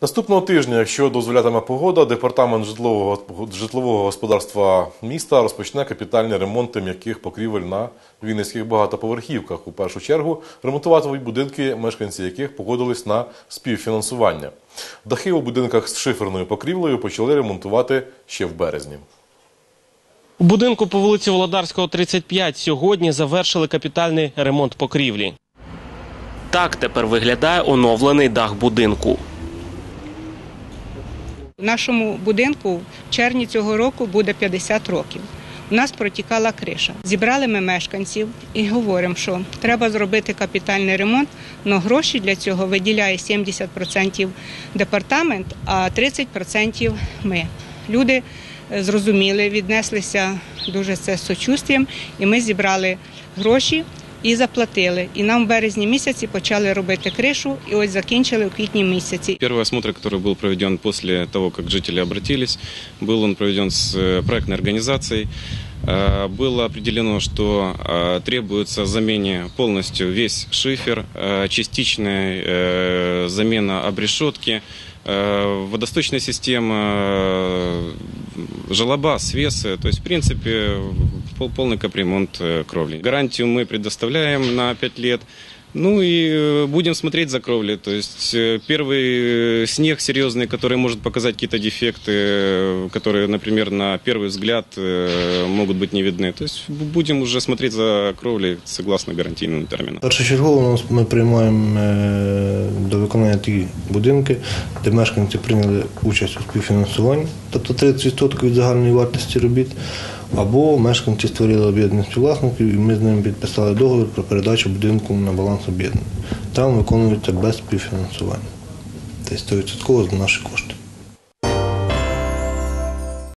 Наступного тижня, якщо дозволятиме погода, департамент житлового, житлового господарства міста розпочне капітальні ремонти м'яких покрівель на вінницьких багатоповерхівках. У першу чергу ремонтуватимуть будинки, мешканці яких погодились на співфінансування. Дахи у будинках з шиферною покрівлею почали ремонтувати ще в березні. У будинку по вулиці Володарського, 35 сьогодні завершили капітальний ремонт покрівлі. Так тепер виглядає оновлений дах будинку. Нашому будинку в червні цього року буде 50 років. У нас протікала криша. Зібрали ми мешканців і говоримо, що треба зробити капітальний ремонт, але гроші для цього виділяє 70% департамент, а 30% ми. Люди е, зрозуміли, віднеслися дуже це з сочувствием, і ми зібрали гроші і заплатили. І нам в березні місяці почали робити кришу, і ось закінчили у квітні місяці. Первый осмотр, который был проведен после того, как жители обратились, был он проведен с э, проектной организацией. Э, Было определено, что э, требуется замене полностью весь шифер, э, частичная э, замена обрешетки, э, водосточная система, э, желоба, свесы. То есть, в принципе, пол- полный капремонт э, кровли. Гарантию мы предоставляем на 5 лет. Ну и э, будем смотреть за кровлей. То есть э, первый э, снег серьезный, который может показать какие-то дефекты, э, которые, например, на первый взгляд э, могут быть не видны. То есть бу- будем уже смотреть за кровлей согласно гарантийному терміну. Першочергово у нас ми приймаємо е, до виконання ті будинки, де мешканці прийняли участь у співфінансуванні, тобто 30% від загальної вартості робіт, або мешканці створили об'єднаних співвласників, і ми з ними підписали договір про передачу будинку на баланс об'єднання. Там виконується без співфінансування. Тобто 100% за наші кошти.